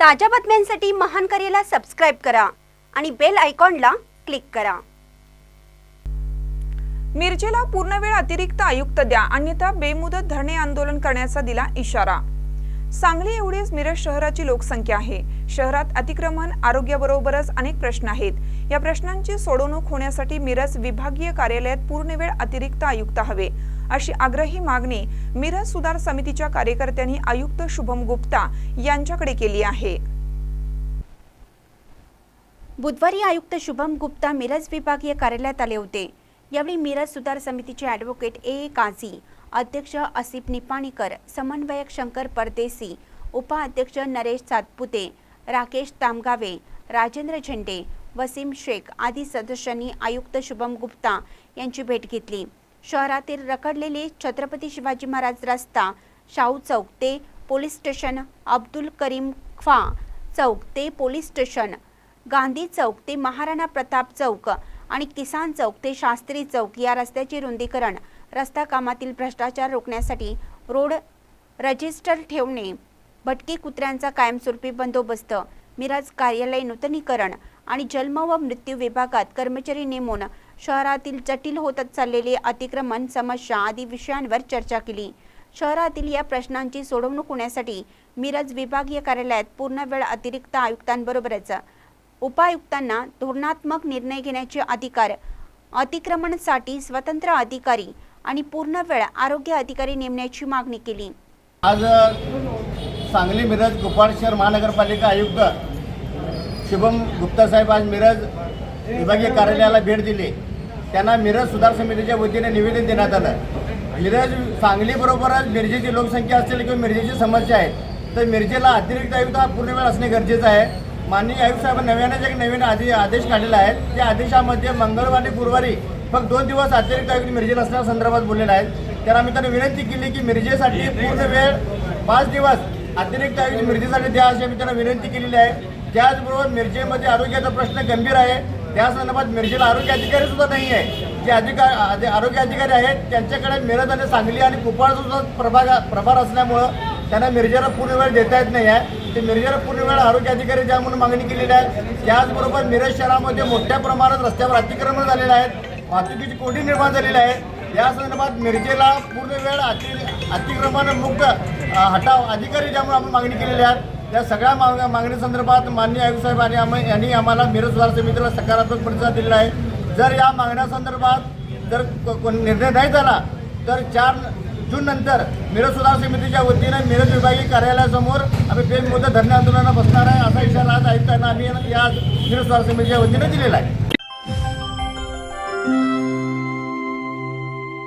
ताज्या बातम्यांसाठी महान करेला सबस्क्राईब करा आणि बेल आयकॉनला क्लिक करा. मिरजेला पूर्णवेळ अतिरिक्त आयुक्त द्या अन्यथा बेमुदत धरणे आंदोलन करण्याचा दिला इशारा. सांगली एवढीच मिरज शहराची लोकसंख्या आहे. शहरात अतिक्रमण आरोग्याबरोबरच अनेक प्रश्न आहेत. या प्रश्नांची सोडवणूक होण्यासाठी मिरज विभागीय कार्यालयात पूर्णवेळ अतिरिक्त आयुक्त हवे. अशी आग्रही मागणी मिरज सुधार समितीच्या कार्यकर्त्यांनी आयुक्त शुभम गुप्ता यांच्याकडे केली आहे. बुधवारी आयुक्त शुभम गुप्ता मिरज विभागीय कार्यालयात आले होते. यावेळी मिरज सुधार समितीचे ॲडव्होकेट ए काझी अध्यक्ष असिफ निपाणीकर समन्वयक शंकर परदेसी उपाध्यक्ष नरेश सातपुते राकेश तामगावे राजेंद्र झेंडे वसीम शेख आदी सदस्यांनी आयुक्त शुभम गुप्ता यांची भेट घेतली. शहरातील रखडलेले छत्रपती शिवाजी महाराज रस्ता शाहू चौक ते पोलीस स्टेशन अब्दुल करीम ख्वा चौक ते पोलीस स्टेशन गांधी चौक ते महाराणा प्रताप चौक आणि किसान चौक ते शास्त्री चौक या रस्त्याचे रुंदीकरण रस्ता कामातील भ्रष्टाचार रोखण्यासाठी रोड रजिस्टर ठेवणे भटकी कुत्र्यांचा कायमस्वरूपी बंदोबस्त मिरज कार्यालय नूतनीकरण आणि जन्म व मृत्यू विभागात कर्मचारी नेमून शहरातील जटिल होत चाललेले अतिक्रमण समस्या आदी विषयांवर चर्चा केली. शहरातील या प्रश्नांची सोडवणूक होण्यासाठी मिरज विभागीय कार्यालयात पूर्ण वेळ अतिरिक्त आयुक्तांबरोबरच. उपायुक्तांना धोरणात्मक निर्णय घेण्याचे अधिकार अतिक्रमणसाठी स्वतंत्र अधिकारी आणि पूर्ण वेळ आरोग्य अधिकारी नेमण्याची मागणी केली. आज सांगली मिरज गोपाळ शहर महानगरपालिका आयुक्त शुभम गुप्ता साहेब आज मिरज विभागीय कार्यालयाला भेट दिली. त्यांना मिरज सुधार समितीच्या वतीने निवेदन देण्यात आलं. मिरज सांगलीबरोबरच मिरजेची लोकसंख्या असेल किंवा मिरजेची समस्या आहे तर मिरजेला अतिरिक्त आयुक्त हा पूर्ण वेळ असणे गरजेचं आहे. माननीय आयुक्त साहेब नव्यानेच एक नवीन आधी आदेश काढलेला आहे. त्या आदेशामध्ये मंगळवारी गुरुवारी फक्त दोन दिवस अतिरिक्त आयुक्त मिरजेला असण्या संदर्भात बोललेला आहे तर आम्ही त्यांना विनंती केली की मिरजेसाठी पूर्ण वेळ पाच दिवस अतिरिक्त आयुक्त मिरजेसाठी द्या अशी आम्ही त्यांना विनंती केलेली आहे. त्याचबरोबर मिरजेमध्ये आरोग्याचा प्रश्न गंभीर आहे. त्या संदर्भात मिरजेला आरोग्य अधिकारी सुद्धा नाही आहे. जे अधिकार आरोग्य अधिकारी आहेत त्यांच्याकडे मिरज आणि सांगली आणि कुपाळ सुद्धा प्रभाग प्रभार असल्यामुळं त्यांना मिरजेला पूर्ण वेळ देता येत नाही आहे. ते मिरजेला पूर्ण वेळ आरोग्य अधिकारी द्या म्हणून मागणी केलेली आहे. त्याचबरोबर मिरज शहरामध्ये मोठ्या प्रमाणात रस्त्यावर अतिक्रमण झालेलं आहे. वाहतुकीची कोंडी निर्माण झालेली आहे. या संदर्भात मिरजेला पूर्ण वेळ अति अतिक्रमण मुक्त हटाव अधिकारी ज्यामुळे आपण मागणी केलेली आहे. त्या सगळ्या माग मागणीसंदर्भात माननीय आयुक्त साहेब आणि आम यांनी आम्हाला मिरज सुधार समितीला सकारात्मक प्रतिसाद दिलेला आहे. जर या मागण्यासंदर्भात जर को- कोण निर्णय नाही झाला तर चार जून नंतर मिरज सुधार समितीच्या वतीनं मिरज विभागीय कार्यालयासमोर आम्ही बेमुदत धरणे आंदोलनाला बसणार आहे असा इशारा आज आयुक्तांना आम्ही या मिरज सुधार समितीच्या वतीनं दिलेला आहे.